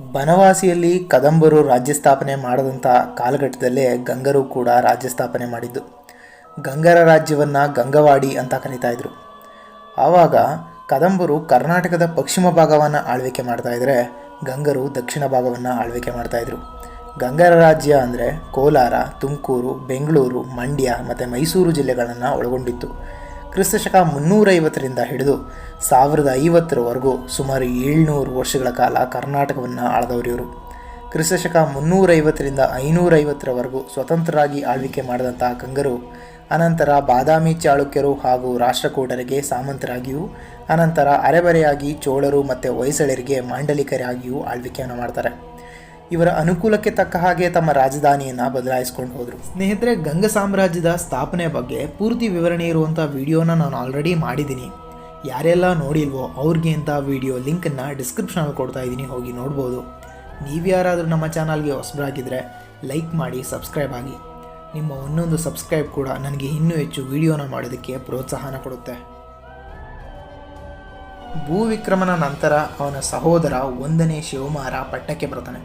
ಬನವಾಸಿಯಲ್ಲಿ ಕದಂಬರು ರಾಜ್ಯ ಸ್ಥಾಪನೆ ಮಾಡದಂಥ ಕಾಲಘಟ್ಟದಲ್ಲೇ ಗಂಗರು ಕೂಡ ರಾಜ್ಯ ಸ್ಥಾಪನೆ ಮಾಡಿದ್ದು. ಗಂಗರ ರಾಜ್ಯವನ್ನು ಗಂಗವಾಡಿ ಅಂತ ಕರೀತಾ ಇದ್ರು. ಆವಾಗ ಕದಂಬರು ಕರ್ನಾಟಕದ ಪಶ್ಚಿಮ ಭಾಗವನ್ನು ಆಳ್ವಿಕೆ ಮಾಡ್ತಾ ಇದ್ರೆ ಗಂಗರು ದಕ್ಷಿಣ ಭಾಗವನ್ನು ಆಳ್ವಿಕೆ ಮಾಡ್ತಾ ಇದ್ರು. ಗಂಗರ ರಾಜ್ಯ ಅಂದರೆ ಕೋಲಾರ, ತುಮಕೂರು, ಬೆಂಗಳೂರು, ಮಂಡ್ಯ ಮತ್ತು ಮೈಸೂರು ಜಿಲ್ಲೆಗಳನ್ನು ಒಳಗೊಂಡಿತ್ತು. ಕ್ರಿಸ್ತಶಕ ಮುನ್ನೂರೈವತ್ತರಿಂದ ಹಿಡಿದು ಸಾವಿರದ ಐವತ್ತರವರೆಗೂ ಸುಮಾರು ಏಳ್ನೂರು ವರ್ಷಗಳ ಕಾಲ ಕರ್ನಾಟಕವನ್ನು ಆಳದವರು ಇವರು. ಕ್ರಿಸ್ತಶಕ ಮುನ್ನೂರೈವತ್ತರಿಂದ ಐನೂರೈವತ್ತರವರೆಗೂ ಸ್ವತಂತ್ರರಾಗಿ ಆಳ್ವಿಕೆ ಮಾಡಿದಂತಹ ಗಂಗರು ಅನಂತರ ಬಾದಾಮಿ ಚಾಳುಕ್ಯರು ಹಾಗೂ ರಾಷ್ಟ್ರಕೂಟರಿಗೆ ಸಾಮಂತರಾಗಿಯೂ, ಅನಂತರ ಅರೆಬರೆಯಾಗಿ ಚೋಳರು ಮತ್ತು ಹೊಯ್ಸಳರಿಗೆ ಮಾಂಡಲಿಕರಾಗಿಯೂ ಆಳ್ವಿಕೆಯನ್ನು ಮಾಡ್ತಾರೆ. ಇವರ ಅನುಕೂಲಕ್ಕೆ ತಕ್ಕ ಹಾಗೆ ತಮ್ಮ ರಾಜಧಾನಿಯನ್ನು ಬದಲಾಯಿಸ್ಕೊಂಡು ಹೋದರು. ಸ್ನೇಹಿತರೆ, ಗಂಗ ಸಾಮ್ರಾಜ್ಯದ ಸ್ಥಾಪನೆ ಬಗ್ಗೆ ಪೂರ್ತಿ ವಿವರಣೆ ಇರುವಂಥ ವಿಡಿಯೋನ ನಾನು ಆಲ್ರೆಡಿ ಮಾಡಿದ್ದೀನಿ. ಯಾರೆಲ್ಲ ನೋಡಿಲ್ವೋ ಅವ್ರಿಗೆ ಅಂತ ವಿಡಿಯೋ ಲಿಂಕನ್ನು ಡಿಸ್ಕ್ರಿಪ್ಷನಲ್ಲಿ ಕೊಡ್ತಾ ಇದ್ದೀನಿ, ಹೋಗಿ ನೋಡ್ಬೋದು. ನೀವು ಯಾರಾದರೂ ನಮ್ಮ ಚಾನಲ್ಗೆ ಹೊಸಬರಾಗಿದ್ದರೆ ಲೈಕ್ ಮಾಡಿ, ಸಬ್ಸ್ಕ್ರೈಬ್ ಆಗಿ. ನಿಮ್ಮ ಒಂದೊಂದು ಸಬ್ಸ್ಕ್ರೈಬ್ ಕೂಡ ನನಗೆ ಇನ್ನೂ ಹೆಚ್ಚು ವಿಡಿಯೋನ ಮಾಡೋದಕ್ಕೆ ಪ್ರೋತ್ಸಾಹನ ಕೊಡುತ್ತೆ. ಭೂವಿಕ್ರಮನ ನಂತರ ಅವನ ಸಹೋದರ ಒಂದನೇ ಶಿವಮಾರ ಪಟ್ಟಕ್ಕೆ ಬರ್ತಾನೆ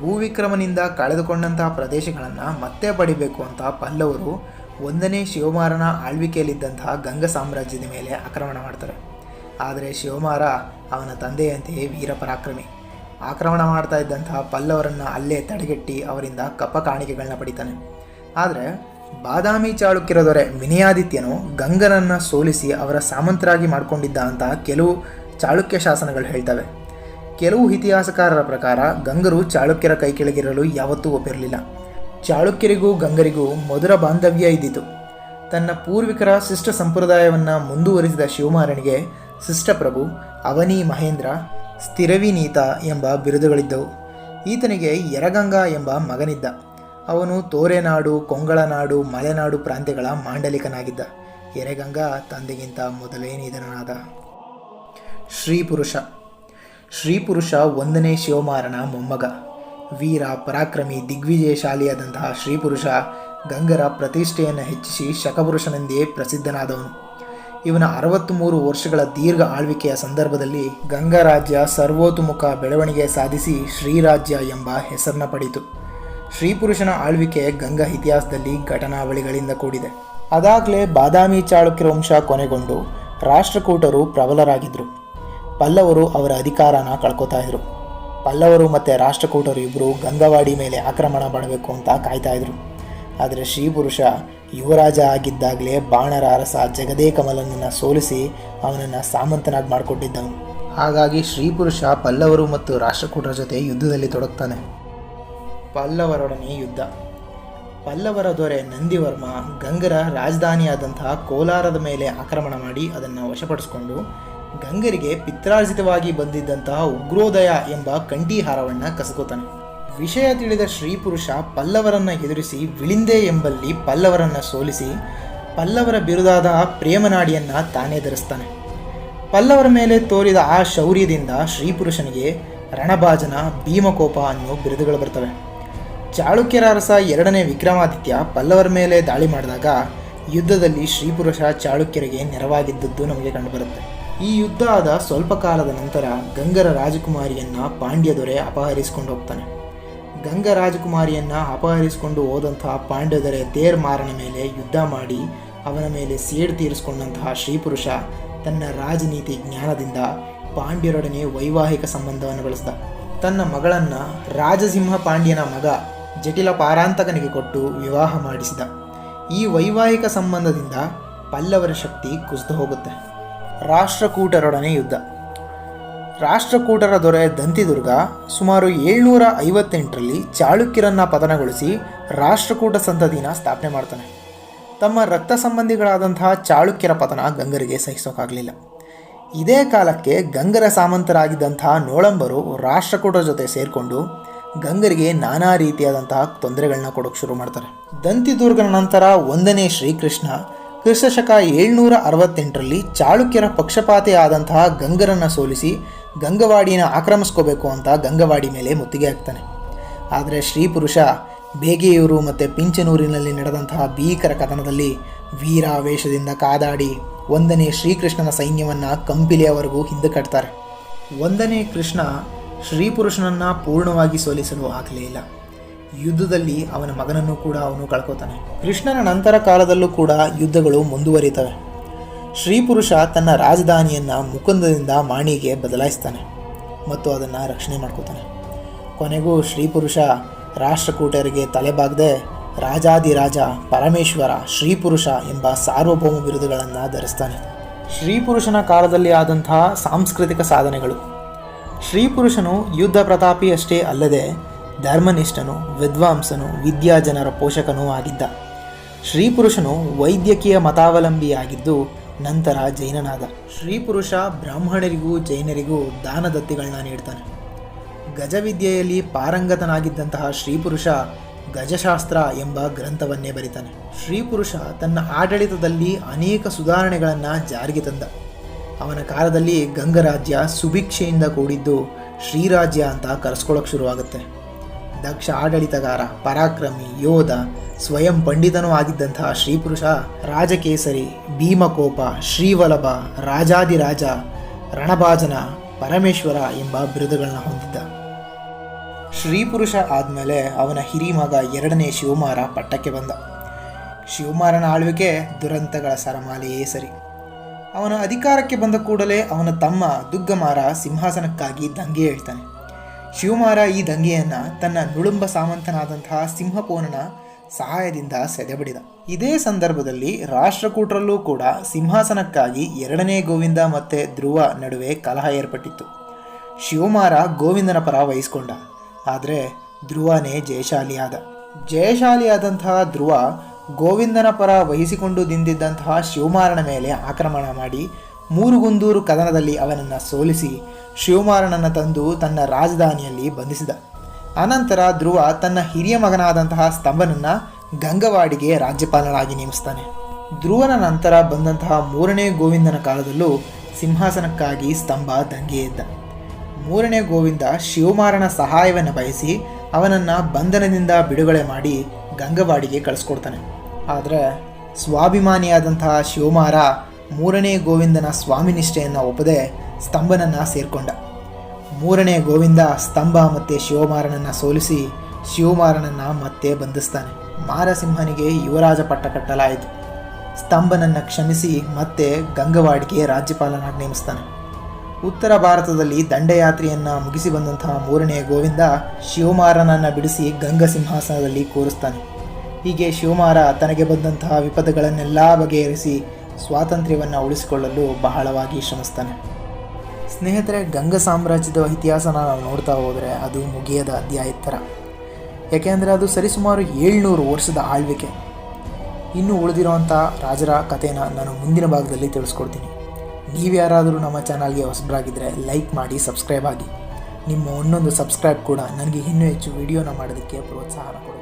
ಭೂವಿಕ್ರಮನಿಂದ ಕಳೆದುಕೊಂಡಂತಹ ಪ್ರದೇಶಗಳನ್ನು ಮತ್ತೆ ಪಡಿಬೇಕು ಅಂತ ಪಲ್ಲವರು ಒಂದನೇ ಶಿವಮಾರನ ಆಳ್ವಿಕೆಯಲ್ಲಿದ್ದಂತಹ ಗಂಗ ಸಾಮ್ರಾಜ್ಯದ ಮೇಲೆ ಆಕ್ರಮಣ ಮಾಡ್ತಾರೆ. ಆದರೆ ಶಿವಮಾರ ಅವನ ತಂದೆಯಂತೆಯೇ ವೀರ ಪರಾಕ್ರಮಿ. ಆಕ್ರಮಣ ಮಾಡ್ತಾ ಇದ್ದಂತಹ ಪಲ್ಲವರನ್ನು ಅಲ್ಲೇ ತಡೆಗಟ್ಟಿ ಅವರಿಂದ ಕಪ್ಪ ಕಾಣಿಕೆಗಳನ್ನ ಪಡಿತಾನೆ. ಆದರೆ ಬಾದಾಮಿ ಚಾಳುಕ್ಯರ ದೊರೆ ವಿನಯಾದಿತ್ಯನು ಗಂಗನನ್ನು ಸೋಲಿಸಿ ಅವರ ಸಾಮಂತರಾಗಿ ಮಾಡಿಕೊಂಡಿದ್ದ ಅಂತಹ ಕೆಲವು ಚಾಳುಕ್ಯ ಶಾಸನಗಳು ಹೇಳ್ತವೆ. ಕೆಲವು ಇತಿಹಾಸಕಾರರ ಪ್ರಕಾರ ಗಂಗರು ಚಾಳುಕ್ಯರ ಕೈ ಕೆಳಗಿರಲು ಯಾವತ್ತೂ ಒಪ್ಪಿರಲಿಲ್ಲ. ಚಾಳುಕ್ಯರಿಗೂ ಗಂಗರಿಗೂ ಮಧುರ ಬಾಂಧವ್ಯ ಇದ್ದಿತು. ತನ್ನ ಪೂರ್ವಿಕರ ಶಿಷ್ಟ ಸಂಪ್ರದಾಯವನ್ನು ಮುಂದುವರಿಸಿದ ಶಿವಮಾರನಿಗೆ ಶಿಷ್ಟಪ್ರಭು ಅವನಿ ಮಹೇಂದ್ರ ಸ್ಥಿರವಿನೀತ ಎಂಬ ಬಿರುದುಗಳಿದ್ದವು. ಈತನಿಗೆ ಯರಗಂಗಾ ಎಂಬ ಮಗನಿದ್ದ. ಅವನು ತೋರೆನಾಡು, ಕೊಂಗಳನಾಡು, ಮಲೆನಾಡು ಪ್ರಾಂತ್ಯಗಳ ಮಾಂಡಲಿಕನಾಗಿದ್ದ. ಎರಗಂಗಾ ತಂದೆಗಿಂತ ಮೊದಲೇ ನಿಧನನಾದ ಶ್ರೀಪುರುಷ. ಶ್ರೀಪುರುಷ ಒಂದನೇ ಶಿವಮಾರನ ಮೊಮ್ಮಗ. ವೀರ ಪರಾಕ್ರಮಿ ದಿಗ್ವಿಜಯಶಾಲಿಯಾದಂತಹ ಶ್ರೀಪುರುಷ ಗಂಗರ ಪ್ರತಿಷ್ಠೆಯನ್ನು ಹೆಚ್ಚಿಸಿ ಶಕಪುರುಷನೆಂದೇ ಪ್ರಸಿದ್ಧನಾದವನು. ಇವನ ಅರವತ್ತು ಮೂರು ವರ್ಷಗಳ ದೀರ್ಘ ಆಳ್ವಿಕೆಯ ಸಂದರ್ಭದಲ್ಲಿ ಗಂಗರಾಜ್ಯ ಸರ್ವೋತುಮುಖ ಬೆಳವಣಿಗೆ ಸಾಧಿಸಿ ಶ್ರೀರಾಜ್ಯ ಎಂಬ ಹೆಸರನ್ನ ಪಡೆಯಿತು. ಶ್ರೀಪುರುಷನ ಆಳ್ವಿಕೆ ಗಂಗಾ ಇತಿಹಾಸದಲ್ಲಿ ಘಟನಾವಳಿಗಳಿಂದ ಕೂಡಿದೆ. ಅದಾಗಲೇ ಬಾದಾಮಿ ಚಾಳುಕ್ಯ ವಂಶ ಕೊನೆಗೊಂಡು ರಾಷ್ಟ್ರಕೂಟರು ಪ್ರಬಲರಾಗಿದ್ದರು ಪಲ್ಲವರು ಅವರ ಅಧಿಕಾರನ ಕಳ್ಕೊತಾ ಇದ್ರು. ಪಲ್ಲವರು ಮತ್ತು ರಾಷ್ಟ್ರಕೂಟರು ಇಬ್ಬರು ಗಂಗವಾಡಿ ಮೇಲೆ ಆಕ್ರಮಣ ಮಾಡಬೇಕು ಅಂತ ಕಾಯ್ತಾ ಇದ್ರು. ಆದರೆ ಶ್ರೀಪುರುಷ ಯುವರಾಜ ಆಗಿದ್ದಾಗಲೇ ಬಾಣರ ಅರಸ ಜಗದೇಕಮಲನನ್ನು ಸೋಲಿಸಿ ಅವನನ್ನು ಸಾಮಂತನಾಗಿ ಮಾಡಿಕೊಟ್ಟಿದ್ದವನು ಹಾಗಾಗಿ ಶ್ರೀಪುರುಷ ಪಲ್ಲವರು ಮತ್ತು ರಾಷ್ಟ್ರಕೂಟರ ಜೊತೆ ಯುದ್ಧದಲ್ಲಿ ತೊಡಗ್ತಾನೆ. ಪಲ್ಲವರೊಡನೆ ಯುದ್ಧ. ಪಲ್ಲವರ ದೊರೆ ನಂದಿವರ್ಮ ಗಂಗರ ರಾಜಧಾನಿಯಾದಂತಹ ಕೋಲಾರದ ಮೇಲೆ ಆಕ್ರಮಣ ಮಾಡಿ ಅದನ್ನು ವಶಪಡಿಸಿಕೊಂಡು ಗಂಗರಿಗೆ ಪಿತ್ರಾರ್ಜಿತವಾಗಿ ಬಂದಿದ್ದಂತಹ ಉಗ್ರೋದಯ ಎಂಬ ಕಂಠೀಹಾರವನ್ನ ಕಸಕೋತಾನೆ ವಿಷಯ ತಿಳಿದ ಶ್ರೀಪುರುಷ ಪಲ್ಲವರನ್ನ ಎದುರಿಸಿ ವಿಳಿಂದೆ ಎಂಬಲ್ಲಿ ಪಲ್ಲವರನ್ನ ಸೋಲಿಸಿ ಪಲ್ಲವರ ಬಿರುದಾದ ಪ್ರೇಮನಾಡಿಯನ್ನ ತಾನೇ ಧರಿಸ್ತಾನೆ. ಪಲ್ಲವರ ಮೇಲೆ ತೋರಿದ ಆ ಶೌರ್ಯದಿಂದ ಶ್ರೀಪುರುಷನಿಗೆ ರಣಭಾಜನ, ಭೀಮಕೋಪ ಅನ್ನೋ ಬಿರುದುಗಳು ಬರ್ತವೆ. ಚಾಳುಕ್ಯರ ಅರಸ ಎರಡನೇ ವಿಕ್ರಮಾದಿತ್ಯ ಪಲ್ಲವರ ಮೇಲೆ ದಾಳಿ ಮಾಡಿದಾಗ ಯುದ್ಧದಲ್ಲಿ ಶ್ರೀಪುರುಷ ಚಾಳುಕ್ಯರಿಗೆ ನೆರವಾಗಿದ್ದದ್ದು ನಮಗೆ ಕಂಡುಬರುತ್ತೆ. ಈ ಯುದ್ಧ ಆದ ಸ್ವಲ್ಪ ಕಾಲದ ನಂತರ ಗಂಗರ ರಾಜಕುಮಾರಿಯನ್ನು ಪಾಂಡ್ಯ ದೊರೆ ಅಪಹರಿಸಿಕೊಂಡು ಹೋಗ್ತಾನೆ. ಗಂಗ ರಾಜಕುಮಾರಿಯನ್ನ ಅಪಹರಿಸಿಕೊಂಡು ಹೋದಂತಹ ಪಾಂಡ್ಯ ದೊರೆ ತೇರ್ ಮಾರನ ಮೇಲೆ ಯುದ್ಧ ಮಾಡಿ ಅವನ ಮೇಲೆ ಸೇಡು ತೀರಿಸಿಕೊಂಡಂತಹ ಶ್ರೀಪುರುಷ ತನ್ನ ರಾಜನೀತಿ ಜ್ಞಾನದಿಂದ ಪಾಂಡ್ಯರೊಡನೆ ವೈವಾಹಿಕ ಸಂಬಂಧವನ್ನು ಬಳಸಿದ. ತನ್ನ ಮಗಳನ್ನ ರಾಜಸಿಂಹ ಪಾಂಡ್ಯನ ಮಗ ಜಟಿಲ ಪಾರಾಂತಕನಿಗೆ ಕೊಟ್ಟು ವಿವಾಹ ಮಾಡಿಸಿದ. ಈ ವೈವಾಹಿಕ ಸಂಬಂಧದಿಂದ ಪಲ್ಲವರ ಶಕ್ತಿ ಕುಸಿದು ಹೋಗುತ್ತೆ. ರಾಷ್ಟ್ರಕೂಟರೊಡನೆ ಯುದ್ಧ. ರಾಷ್ಟ್ರಕೂಟರ ದೊರೆ ದಂತಿದುರ್ಗ ಸುಮಾರು ಏಳ್ನೂರ ಐವತ್ತೆಂಟರಲ್ಲಿ ಚಾಳುಕ್ಯರನ್ನು ಪತನಗೊಳಿಸಿ ರಾಷ್ಟ್ರಕೂಟ ಸಂತತಿನ ಸ್ಥಾಪನೆ ಮಾಡ್ತಾನೆ. ತಮ್ಮ ರಕ್ತ ಸಂಬಂಧಿಗಳಾದಂತಹ ಚಾಳುಕ್ಯರ ಪತನ ಗಂಗರಿಗೆ ಸಹಿಸೋಕ್ಕಾಗಲಿಲ್ಲ ಇದೇ ಕಾಲಕ್ಕೆ ಗಂಗರ ಸಾಮಂತರಾಗಿದ್ದಂತಹ ನೋಳಂಬರು ರಾಷ್ಟ್ರಕೂಟರ ಜೊತೆ ಸೇರಿಕೊಂಡು ಗಂಗರಿಗೆ ನಾನಾ ರೀತಿಯಾದಂತಹ ತೊಂದರೆಗಳನ್ನ ಕೊಡೋಕೆ ಶುರು ಮಾಡ್ತಾರೆ. ದಂತಿದುರ್ಗನ ನಂತರ ಒಂದನೇ ಶ್ರೀಕೃಷ್ಣ ಕ್ರಿಸ್ತಶಕ ಏಳ್ನೂರ ಅರವತ್ತೆಂಟರಲ್ಲಿ ಚಾಳುಕ್ಯರ ಪಕ್ಷಪಾತಿ ಆದಂತಹ ಗಂಗರನ್ನು ಸೋಲಿಸಿ ಗಂಗವಾಡಿನ ಆಕ್ರಮಿಸ್ಕೋಬೇಕು ಅಂತ ಗಂಗವಾಡಿ ಮೇಲೆ ಮುತ್ತಿಗೆ ಹಾಕ್ತಾನೆ. ಆದರೆ ಶ್ರೀಪುರುಷ ಬೇಗೆಯೂರು ಮತ್ತು ಪಿಂಚನೂರಿನಲ್ಲಿ ನಡೆದಂತಹ ಭೀಕರ ಕಥನದಲ್ಲಿ ವೀರಾವೇಶದಿಂದ ಕಾದಾಡಿ ಒಂದನೇ ಶ್ರೀಕೃಷ್ಣನ ಸೈನ್ಯವನ್ನು ಕಂಪಿಲಿಯವರೆಗೂ ಹಿಂದೆ ಕಟ್ತಾರೆ ಒಂದನೇ ಕೃಷ್ಣ ಶ್ರೀಪುರುಷನನ್ನು ಪೂರ್ಣವಾಗಿ ಸೋಲಿಸಲು ಆಗಲೇ ಇಲ್ಲ. ಯುದ್ಧದಲ್ಲಿ ಅವನ ಮಗನನ್ನು ಕೂಡ ಅವನು ಕಳ್ಕೋತಾನೆ. ಕೃಷ್ಣನ ನಂತರ ಕಾಲದಲ್ಲೂ ಕೂಡ ಯುದ್ಧಗಳು ಮುಂದುವರಿತವೆ. ಶ್ರೀಪುರುಷ ತನ್ನ ರಾಜಧಾನಿಯನ್ನು ಮುಕುಂದದಿಂದ ಮಾಣಿಗೆ ಬದಲಾಯಿಸ್ತಾನೆ ಮತ್ತು ಅದನ್ನು ರಕ್ಷಣೆ ಮಾಡ್ಕೋತಾನೆ. ಕೊನೆಗೂ ಶ್ರೀಪುರುಷ ರಾಷ್ಟ್ರಕೂಟರಿಗೆ ತಲೆಬಾಗದೆ ರಾಜಾದಿರಾಜ ಪರಮೇಶ್ವರ, ಶ್ರೀಪುರುಷ ಎಂಬ ಸಾರ್ವಭೌಮ ಬಿರುದುಗಳನ್ನು ಧರಿಸ್ತಾನೆ. ಶ್ರೀಪುರುಷನ ಕಾಲದಲ್ಲಿ ಆದಂತಹ ಸಾಂಸ್ಕೃತಿಕ ಸಾಧನೆಗಳು. ಶ್ರೀಪುರುಷನು ಯುದ್ಧ ಪ್ರತಾಪಿ ಅಷ್ಟೇ ಅಲ್ಲದೆ ಧರ್ಮನಿಷ್ಠನು, ವಿದ್ವಾಂಸನು, ವಿದ್ಯಾಜನರ ಪೋಷಕನೂ ಆಗಿದ್ದ. ಶ್ರೀಪುರುಷನು ವೈದ್ಯಕೀಯ ಮತಾವಲಂಬಿಯಾಗಿದ್ದು ನಂತರ ಜೈನನಾದ. ಶ್ರೀಪುರುಷ ಬ್ರಾಹ್ಮಣರಿಗೂ ಜೈನರಿಗೂ ದಾನದತ್ತಿಗಳನ್ನ ನೀಡ್ತಾನೆ. ಗಜವಿದ್ಯೆಯಲ್ಲಿ ಪಾರಂಗತನಾಗಿದ್ದಂತಹ ಶ್ರೀಪುರುಷ ಗಜಶಾಸ್ತ್ರ ಎಂಬ ಗ್ರಂಥವನ್ನೇ ಬರಿತಾನೆ. ಶ್ರೀಪುರುಷ ತನ್ನ ಆಡಳಿತದಲ್ಲಿ ಅನೇಕ ಸುಧಾರಣೆಗಳನ್ನು ಜಾರಿಗೆ ತಂದ. ಅವನ ಕಾಲದಲ್ಲಿ ಗಂಗರಾಜ್ಯ ಸುಭಿಕ್ಷೆಯಿಂದ ಕೂಡಿದ್ದು ಶ್ರೀರಾಜ್ಯ ಅಂತ ಕರೆಸ್ಕೊಳ್ಳೋಕೆ ಶುರುವಾಗುತ್ತೆ. ದಕ್ಷ ಆಡಳಿತಗಾರ, ಪರಾಕ್ರಮಿ, ಯೋಧ, ಸ್ವಯಂ ಪಂಡಿತನೂ ಆಗಿದ್ದಂತಹ ಶ್ರೀಪುರುಷ, ರಾಜಕೇಸರಿ, ಭೀಮಕೋಪ ಶ್ರೀವಲಭ ರಾಜಾದಿರಾಜ ರಣಭಾಜನ, ಪರಮೇಶ್ವರ ಎಂಬ ಬಿರುದುಗಳನ್ನು ಹೊಂದಿದ್ದ. ಶ್ರೀಪುರುಷ ಆದಮೇಲೆ ಅವನ ಹಿರಿ ಮಗ ಎರಡನೇ ಶಿವಮಾರ ಪಟ್ಟಕ್ಕೆ ಬಂದ. ಶಿವಮಾರನ ಆಳ್ವಿಕೆ ದುರಂತಗಳ ಸರಮಾಲೆಯೇ ಸರಿ. ಅವನ ಅಧಿಕಾರಕ್ಕೆ ಬಂದ ಕೂಡಲೇ ಅವನ ತಮ್ಮ ದುಗ್ಗಮಾರ ಸಿಂಹಾಸನಕ್ಕಾಗಿ ದಂಗೆ ಹೇಳ್ತಾನೆ ಶಿವಮಾರ ಈ ದಂಗೆಯನ್ನು ತನ್ನ ನುಳುಂಬ ಸಾಮಂತನಾದಂತಹ ಸಿಂಹಪೋನನ ಸಹಾಯದಿಂದ ಸೆದೆಬಡಿದ. ಇದೇ ಸಂದರ್ಭದಲ್ಲಿ ರಾಷ್ಟ್ರಕೂಟರಲ್ಲೂ ಕೂಡ ಸಿಂಹಾಸನಕ್ಕಾಗಿ ಎರಡನೇ ಗೋವಿಂದ ಮತ್ತು ಧ್ರುವ ನಡುವೆ ಕಲಹ ಏರ್ಪಟ್ಟಿತ್ತು. ಶಿವಮಾರ ಗೋವಿಂದನ ಪರ ವಹಿಸಿಕೊಂಡ. ಆದರೆ ಧ್ರುವನೇ ಜಯಶಾಲಿಯಾದ. ಜಯಶಾಲಿಯಾದಂತಹ ಧ್ರುವ ಗೋವಿಂದನ ಪರ ವಹಿಸಿಕೊಂಡು ನಿಂತಿದ್ದಂತಹ ಶಿವಮಾರನ ಮೇಲೆ ಆಕ್ರಮಣ ಮಾಡಿ ಮೂರುಗುಂದೂರು ಕದನದಲ್ಲಿ ಅವನನ್ನು ಸೋಲಿಸಿ ಶಿವಮಾರನನ್ನು ತಂದು ತನ್ನ ರಾಜಧಾನಿಯಲ್ಲಿ ಬಂಧಿಸಿದ. ಅನಂತರ ಧ್ರುವ ತನ್ನ ಹಿರಿಯ ಮಗನಾದಂತಹ ಸ್ತಂಭನನ್ನು ಗಂಗವಾಡಿಗೆ ರಾಜ್ಯಪಾಲನಾಗಿ ನೇಮಿಸ್ತಾನೆ. ಧ್ರುವನ ನಂತರ ಬಂದಂತಹ ಮೂರನೇ ಗೋವಿಂದನ ಕಾಲದಲ್ಲೂ ಸಿಂಹಾಸನಕ್ಕಾಗಿ ಸ್ತಂಭ ದಂಗೆ ಮೂರನೇ ಗೋವಿಂದ ಶಿವಮಾರನ ಸಹಾಯವನ್ನು ಬಯಸಿ ಅವನನ್ನು ಬಂಧನದಿಂದ ಬಿಡುಗಡೆ ಮಾಡಿ ಗಂಗವಾಡಿಗೆ ಕಳಿಸ್ಕೊಡ್ತಾನೆ. ಆದರೆ ಸ್ವಾಭಿಮಾನಿಯಾದಂತಹ ಶಿವಮಾರ ಮೂರನೇ ಗೋವಿಂದನ ಸ್ವಾಮಿನಿಷ್ಠೆಯನ್ನು ಒಪ್ಪದೆ ಸ್ತಂಭನನ್ನು ಸೇರ್ಕೊಂಡ. ಮೂರನೇ ಗೋವಿಂದ ಸ್ತಂಭ ಮತ್ತು ಶಿವಮಾರನನ್ನು ಸೋಲಿಸಿ ಶಿವಮಾರನನ್ನು ಮತ್ತೆ ಬಂಧಿಸ್ತಾನೆ. ಮಾರಸಿಂಹನಿಗೆ ಯುವರಾಜ ಪಟ್ಟ ಕಟ್ಟಲಾಯಿತು. ಸ್ತಂಭನನ್ನು ಕ್ಷಮಿಸಿ ಮತ್ತೆ ಗಂಗವಾಡಿಗೆ ರಾಜ್ಯಪಾಲನಾಗಿ ನೇಮಿಸ್ತಾನೆ. ಉತ್ತರ ಭಾರತದಲ್ಲಿ ದಂಡಯಾತ್ರೆಯನ್ನು ಮುಗಿಸಿ ಬಂದಂತಹ ಮೂರನೇ ಗೋವಿಂದ ಶಿವಮಾರನನ್ನು ಬಿಡಿಸಿ ಗಂಗ ಸಿಂಹಾಸನದಲ್ಲಿ ಕೂರಿಸ್ತಾನೆ. ಹೀಗೆ ಶಿವಮಾರ ತನಗೆ ಬಂದಂತಹ ವಿಪದಗಳನ್ನೆಲ್ಲ ಬಗೆಹರಿಸಿ ಸ್ವಾತಂತ್ರ್ಯವನ್ನು ಉಳಿಸಿಕೊಳ್ಳಲು ಬಹಳವಾಗಿ ಶ್ರಮಿಸ್ತಾನೆ. ಸ್ನೇಹಿತರೆ, ಗಂಗ ಸಾಮ್ರಾಜ್ಯದ ಇತಿಹಾಸನ ನಾವು ನೋಡ್ತಾ ಹೋದರೆ ಅದು ಮುಗಿಯದ ಅಧ್ಯಾಯ ಥರ. ಯಾಕೆಂದರೆ ಅದು ಸರಿಸುಮಾರು ಏಳ್ನೂರು ವರ್ಷದ ಆಳ್ವಿಕೆ. ಇನ್ನು ಉಳಿದಿರುವಂಥ ರಾಜರ ಕಥೆನ ನಾನು ಮುಂದಿನ ಭಾಗದಲ್ಲಿ ತಿಳಿಸ್ಕೊಡ್ತೀನಿ. ನೀವ್ಯಾರಾದರೂ ನಮ್ಮ ಚಾನಲ್ಗೆ ಹೊಸಬರಾಗಿದ್ದರೆ ಲೈಕ್ ಮಾಡಿ, ಸಬ್ಸ್ಕ್ರೈಬ್ ಆಗಿ. ನಿಮ್ಮ ಒಂದೊಂದು ಸಬ್ಸ್ಕ್ರೈಬ್ ಕೂಡ ನನಗೆ ಇನ್ನೂ ಹೆಚ್ಚು ವಿಡಿಯೋನ ಮಾಡೋದಕ್ಕೆ ಪ್ರೋತ್ಸಾಹ ಕೊಡುತ್ತೆ.